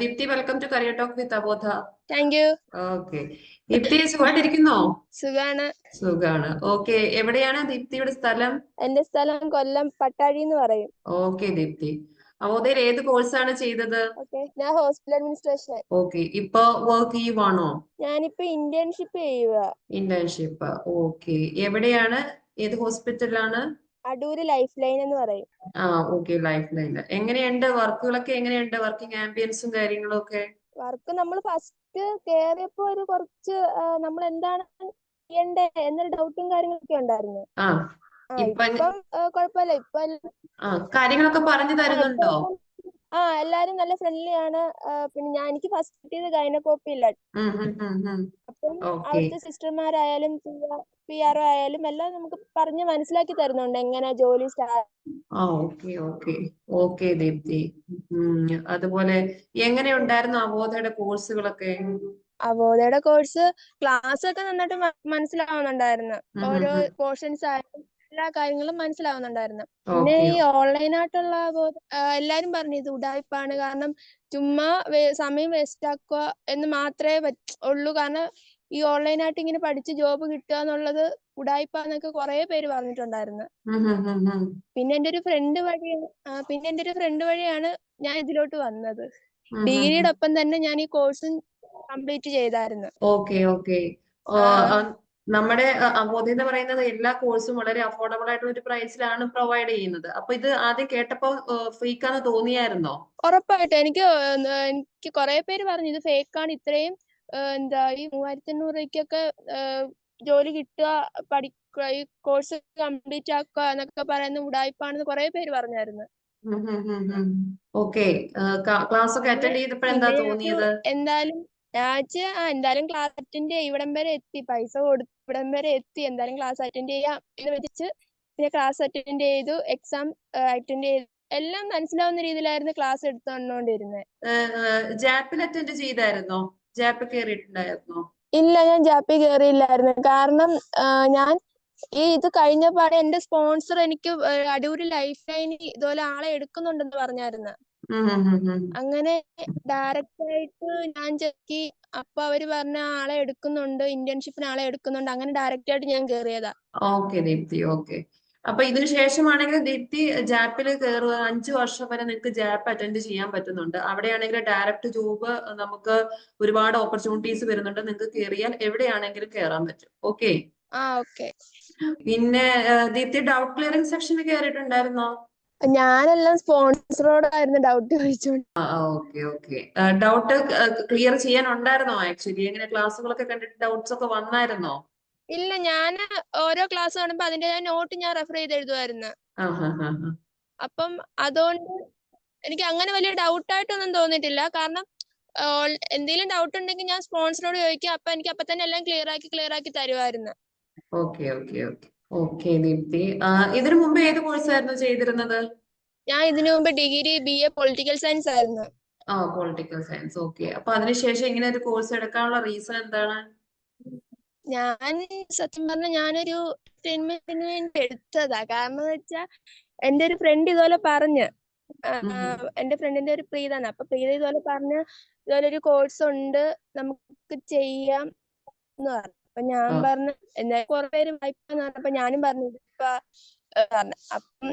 Deepthi welcome to career talk with അബോധ. Thank you. Okay. Deepthi സുഖമായിട്ടിരിക്കുന്നോ? സുഖാണ്. സുഖാണ്. ഓക്കെ എവിടെയാണ് ദീപ്തിയുടെ സ്ഥലം? എന്റെ സ്ഥലം കൊല്ലം പട്ടാഴി എന്ന് പറയും. ഓക്കെ ദീപ്തി. അബോധയിൽ ഏത് കോഴ്സാണ് ചെയ്തത്? ഞാൻ ഹോസ്പിറ്റൽ അഡ്മിനിസ്ട്രേഷൻ. ഓക്കെ ഇപ്പൊ വർക്ക് ചെയ്യുവാണോ? ഞാനിപ്പോ ഇന്റേൺഷിപ്പ് ചെയ്യുക ഇന്റേൺഷിപ്പ് ഓക്കെ. എവിടെയാണ്? ഏത് ഹോസ്പിറ്റലിലാണ് അടൂര് ലൈഫ് ലൈൻ എന്ന് പറയും. ആ ഓക്കെ ലൈഫ് ലൈൻ എങ്ങനെയുണ്ട്? വർക്കുകളൊക്കെ എങ്ങനെയുണ്ട്? വർക്കിംഗ് ആംബിയൻസും കാര്യങ്ങളും ഒക്കെ? വർക്ക് നമ്മൾ ഫസ്റ്റ് കേറിയപ്പോ ഒരു കുറച്ച് നമ്മൾ എന്താണ് ചെയ്യണ്ടേ എന്നൊരു ഡൗട്ടും കാര്യങ്ങളൊക്കെ ഉണ്ടായിരുന്നു. ആ ഇപ്പൊ കുഴപ്പമില്ല. ഇപ്പൊ കാര്യങ്ങളൊക്കെ പറഞ്ഞു തരുന്നുണ്ടോ? ആ എല്ലാരും നല്ല ഫ്രണ്ട്ലി ആണ്. പിന്നെ ഞാൻ എനിക്ക് ഫസ്റ്റ് കിട്ടിയത് ഗൈനക്കോപ്പിയില്ല അപ്പം അവിടുത്തെ സിസ്റ്റർമാരായാലും പി ആർ ഒ ആയാലും എല്ലാം നമുക്ക് പറഞ്ഞ് മനസ്സിലാക്കി തരുന്നുണ്ട് എങ്ങനെ ജോലി സ്റ്റാർട്ട് ആ ഓക്കെ ഓക്കെ. ഓക്കെ ദീപ്തി. അതുപോലെ എങ്ങനെ ഉണ്ടായിരുന്നു അവോധയുടെ കോഴ്സുകളൊക്കെ? അവോധയുടെ കോഴ്സ് ക്ലാസ് ഒക്കെ നന്നായിട്ട് മനസ്സിലാവുന്നുണ്ടായിരുന്നു. ഓരോ. പോർഷൻസ് ആയാലും എല്ലാ കാര്യങ്ങളും മനസ്സിലാവുന്നുണ്ടായിരുന്നു. പിന്നെ ഈ ഓൺലൈൻ ആയിട്ടുള്ള എല്ലാരും പറഞ്ഞു ഇത് ഉടായ്പാണ് കാരണം ചുമ്മാ സമയം വേസ്റ്റ് ആക്കുക എന്ന് മാത്രമേ ഉള്ളൂ. കാരണം ഈ ഓൺലൈൻ ആയിട്ട് ഇങ്ങനെ പഠിച്ച് ജോബ് കിട്ടുക എന്നുള്ളത് ഉടായ്പാന്നൊക്കെ കുറെ പേര് പറഞ്ഞിട്ടുണ്ടായിരുന്നു. പിന്നെ എന്റെ ഒരു ഫ്രണ്ട് വഴി പിന്നെ എന്റെ ഒരു ഫ്രണ്ട് വഴിയാണ് ഞാൻ ഇതിലോട്ട് വന്നത്. ഡിഗ്രിയോടൊപ്പം. ഡിഗ്രിയുടെ ഒപ്പം തന്നെ ഞാൻ ഈ കോഴ്സും കംപ്ലീറ്റ് ചെയ്തായിരുന്നു. ഓക്കെ നമ്മുടെ അവോധ എന്ന് പറയുന്നത് എല്ലാ കോഴ്സും വളരെ അഫോർഡബിൾ ആയിട്ടുള്ള ഒരു പ്രൈസിലാണ് പ്രൊവൈഡ് ചെയ്യുന്നത്. അപ്പൊ ഇത് ആദ്യം കേട്ടപ്പോ ഫേക്കാന്ന് തോന്നിയായിരുന്നോ? ഉറപ്പായിട്ട്. എനിക്ക് എനിക്ക് കുറെ പേര് പറഞ്ഞു ഇത് ഫേക്ക് ആണ് ഇത്രയും എന്താ ഈ മൂവായിരത്തി അഞ്ഞൂറ് രൂപയ്ക്കൊക്കെ ജോലി കിട്ടുക പഠിക്കുക ഈ കോഴ്സ് കംപ്ലീറ്റ് ആക്കുക എന്നൊക്കെ പറയുന്ന ഉടായ്പാണെന്ന് കുറെ പേര് പറഞ്ഞായിരുന്നു. ഓക്കെ. ക്ലാസ് ഒക്കെ അറ്റൻഡ് ഞാൻ തോന്നിയത്? എന്തായാലും ഞാൻ വെച്ച് ആ എന്തായാലും ക്ലാസ് അറ്റൻഡ് ചെയ്യാം ഇവിടം വരെ എത്തി പൈസ കൊടുത്ത് ഇവിടം വരെ എത്തി എന്തായാലും ക്ലാസ് അറ്റൻഡ് ചെയ്യാം എന്ന് വെച്ച് പിന്നെ ക്ലാസ് അറ്റൻഡ് ചെയ്തു എക്സാം അറ്റൻഡ് ചെയ്തു. എല്ലാം മനസ്സിലാവുന്ന രീതിയിലായിരുന്നു ക്ലാസ് എടുത്തോണ്ടിരുന്നത് ജാപ്പിൽ അറ്റൻഡ് ചെയ്തായിരുന്നോ? ജാപ്പ് കയറിയിട്ടുണ്ടായിരുന്നോ ഇല്ല ഞാൻ ജാപ്പി കയറിയില്ലായിരുന്നു കാരണം ഞാൻ ഈ ഇത് കഴിഞ്ഞ പാടെ എന്റെ സ്പോൺസർ എനിക്ക് അടൂര് ലൈഫ് ലൈനിൽ ഇതുപോലെ ആളെ എടുക്കുന്നുണ്ടെന്ന് പറഞ്ഞായിരുന്നു. അങ്ങനെ ഡയറക്റ്റ് ആയിട്ട് ഞാൻ ചെക്കി അപ്പൊ അവർ പറഞ്ഞ ആളെ എടുക്കുന്നുണ്ട് ഇന്റേൺഷിപ്പിന് ആളെ എടുക്കുന്നുണ്ട്. അങ്ങനെ ഡയറക്റ്റ് ആയിട്ട് ഞാൻ കേറിയതാ. Okay Deepthi okay. അപ്പൊ ഇതിനു ശേഷമാണെങ്കിൽ ദീപ്തി ജാപ്പിൽ കയറുക അഞ്ചു വർഷം വരെ നിങ്ങൾക്ക് ജാപ്പ് അറ്റൻഡ് ചെയ്യാൻ പറ്റുന്നുണ്ട്. അവിടെയാണെങ്കിൽ ഡയറക്റ്റ് ജോബ് നമുക്ക് ഒരുപാട് ഓപ്പർച്യൂണിറ്റീസ് വരുന്നുണ്ട്. നിങ്ങൾക്ക് കയറിയാൽ എവിടെയാണെങ്കിലും കയറാൻ പറ്റും. ഓക്കെ? ആ ഓക്കെ. പിന്നെ ദീപ്തി ഡൗട്ട് ക്ലിയറിംഗ് സെക്ഷന് കയറിയിട്ടുണ്ടായിരുന്നോ ഞാനെല്ലാം സ്പോൺസറോടായിരുന്നു ഡൗട്ട് ചോദിച്ചോണ്ട്. ആ ഓക്കെ ഓക്കെ. ഡൗട്ട് ക്ലിയർ ചെയ്യാനുണ്ടായിരുന്നോ ആക്ച്വലി? എങ്ങനെ ക്ലാസ്സുകളൊക്കെ കണ്ടിട്ട് ഡൗട്ട്സ് ഒക്കെ വന്നായിരുന്നോ? ഇല്ല ഞാൻ ഓരോ ക്ലാസ് കാണുമ്പോ അതിന്റെ നോട്ട് ഞാൻ റെഫർ ചെയ്ത് എഴുതുമായിരുന്നു അപ്പം അതുകൊണ്ട് എനിക്ക് അങ്ങനെ വലിയ ഡൗട്ടായിട്ടൊന്നും തോന്നിയിട്ടില്ല. കാരണം എന്തെങ്കിലും ഡൗട്ട് ഉണ്ടെങ്കിൽ ഞാൻ സ്പോൺസറോട് ചോദിക്കും. അപ്പൊ എനിക്ക് അപ്പൊ തന്നെ എല്ലാം ക്ലിയർ ആക്കി ക്ലിയർ ആക്കി തരുമായിരുന്നു okay okay okay. Okay Deepthi. ഇതിനു മുമ്പ് ഏത് കോഴ്സായിരുന്നു ചെയ്തിരുന്നത്? ഞാൻ ഇതിനു മുമ്പ് degree B A political science ആയിരുന്നു. ആ പൊളിറ്റിക്കൽ സയൻസ് ഓക്കെ. അപ്പൊ അതിനുശേഷം ഇങ്ങനെ ഒരു കോഴ്സ് എടുക്കാനുള്ള റീസൺ എന്താണ്? ഞാൻ സത്യം പറഞ്ഞ ഞാനൊരു entertainment-ന് വേണ്ടി എടുത്തതാ. കാരണം എന്ന് വെച്ചാ എന്റെ ഒരു ഫ്രണ്ട് ഇതുപോലെ പറഞ്ഞ്. എന്റെ ഫ്രണ്ടിന്റെ ഒരു പ്രീതാണ് അപ്പൊ പ്രീത ഇതുപോലെ പറഞ്ഞ് ഇതുപോലെ ഒരു കോഴ്സ് ഉണ്ട്. നമുക്ക് ചെയ്യാം എന്ന് പറഞ്ഞു. അപ്പൊ ഞാൻ പറഞ്ഞു എന്നെ കുറെ പേര് വായ്പന്ന് പറഞ്ഞപ്പോ ഞാനും പറഞ്ഞു ഇതിപ്പോ പറഞ്ഞു അപ്പം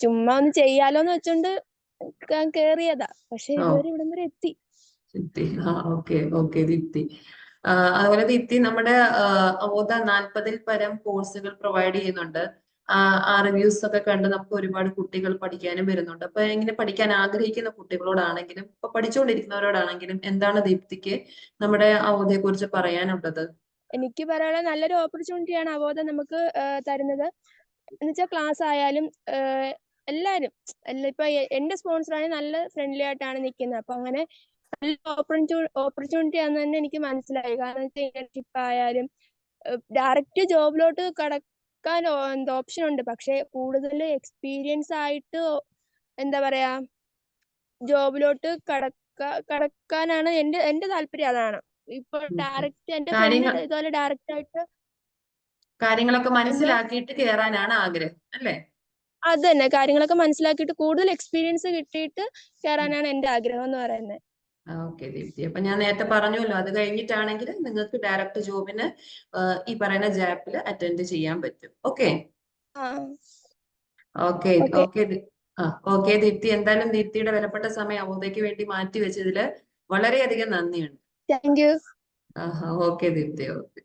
ചുമ്മാ ഒന്ന് ചെയ്യാലോന്ന് വെച്ചോണ്ട് ഞാൻ കേറിയതാ. പക്ഷെ ആ. ഇതുവരെ ഇവിടം വരെ എത്തി. ആ ഓക്കെ ഓക്കെ ദീപ്തി അതുപോലെ ദീപ്തി നമ്മുടെ ഓത നാൽപ്പതിൽ പരം കോഴ്സുകൾ പ്രൊവൈഡ് ചെയ്യുന്നുണ്ട്. ആ ആ റിവ്യൂസ് ഒക്കെ കണ്ട് നമുക്ക് ഒരുപാട് കുട്ടികൾ പഠിക്കാനും വരുന്നുണ്ട്. അപ്പൊ ഇങ്ങനെ പഠിക്കാൻ ആഗ്രഹിക്കുന്ന കുട്ടികളോടാണെങ്കിലും ഇപ്പൊ പഠിച്ചുകൊണ്ടിരിക്കുന്നവരോടാണെങ്കിലും എന്താണ് ദീപ്തിക്ക് നമ്മുടെ അവോധയെ കുറിച്ച് പറയാനുള്ളത്? എനിക്ക് പറയാനുള്ള നല്ലൊരു ഓപ്പർച്യൂണിറ്റി ആണ് അവബോധം നമുക്ക് തരുന്നത്. എന്നുവെച്ചാൽ ക്ലാസ് ആയാലും എല്ലാരും ഇപ്പൊ എന്റെ സ്പോൺസർ ആണെങ്കിൽ നല്ല ഫ്രണ്ട്ലി ആയിട്ടാണ് നിൽക്കുന്നത് അപ്പൊ അങ്ങനെ നല്ല ഓപ്പർച്യൂണിറ്റി ആണെന്ന് തന്നെ എനിക്ക് മനസ്സിലായി. കാരണം ഇന്റേൺഷിപ്പ് ആയാലും ഡയറക്റ്റ് ജോബിലോട്ട് കടക്കാൻ എന്താ ഓപ്ഷൻ ഉണ്ട്? പക്ഷെ കൂടുതൽ എക്സ്പീരിയൻസ് ആയിട്ട് എന്താ പറയാ ജോബിലോട്ട് കടക്ക കടക്കാനാണ് എന്റെ എന്റെ താല്പര്യം. അതാണ്. ഇപ്പൊ ഡയറക്റ്റ് എന്റെ ഫ്രണ്ട് ഇതുപോലെ ഡയറക്റ്റ് ആയിട്ട് കാര്യങ്ങളൊക്കെ മനസ്സിലാക്കിയിട്ട് കേറാനാണ് ആഗ്രഹം അല്ലേ? അത് തന്നെ. കാര്യങ്ങളൊക്കെ മനസ്സിലാക്കിയിട്ട് കൂടുതൽ എക്സ്പീരിയൻസ് കിട്ടിയിട്ട് കേറാനാണ് എന്റെ ആഗ്രഹം എന്ന് പറയുന്നത് ഓക്കെ ദീപ്തി. അപ്പൊ ഞാൻ നേരത്തെ പറഞ്ഞല്ലോ അത് കഴിഞ്ഞിട്ടാണെങ്കിൽ നിങ്ങൾക്ക് ഡയറക്റ്റ് ജോബിന് ഈ പറയുന്ന ജാപ്പിൽ അറ്റൻഡ് ചെയ്യാൻ പറ്റും. ഓക്കെ? Okay okay. ആ ഓക്കെ ദീപ്തി. എന്തായാലും ദീപ്തിയുടെ വിലപ്പെട്ട സമയം അവധയ്ക്ക് വേണ്ടി മാറ്റി വെച്ചതിൽ വളരെയധികം നന്ദിയുണ്ട്. താങ്ക് യു ആഹാ ഓക്കെ ദീപ്തി ഓക്കെ